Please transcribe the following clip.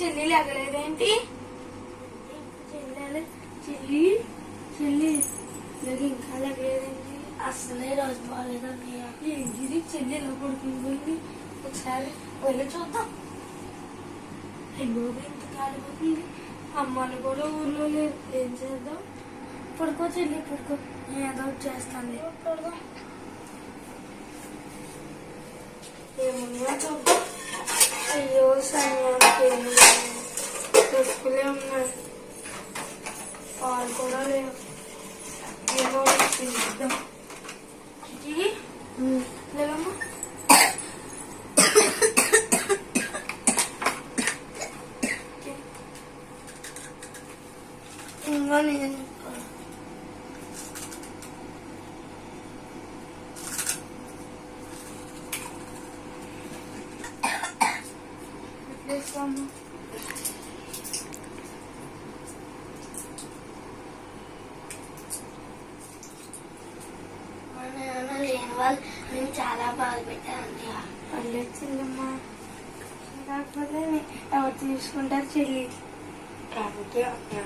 చెల్లి లేగలేదేంటి చెల్లి చెల్లి. ఇంకా లేగలేదేంటి అసలే రోజు బాగాలేదన్నయ్య ఏంటిది చెల్లి ఎలా పడుకుంటుంది ఒకసారి వెళ్ళి చూద్దాం. ఎన్నోగా ఇంత కాలిపోతుంది. అమ్మని కూడా ఊర్లో లేదు ఏం చేద్దాం? పడుకో చెల్లి పడుకో. ఏదో చేస్తాను. పడుకో. ఏమున్నా చూద్దాం. అయ్యో సమయానికి al coral llegó el ¿Sí? ¿Le damos? No, ni no. Thank. వాళ్ళు నేను చాలా బాధ పెట్టాను అన్నయ్య పర్లేదు చెల్లమ్మా కాకపోతే ఎవరు తీసుకుంటారు చెల్లి? కాబట్టి అన్నయ్య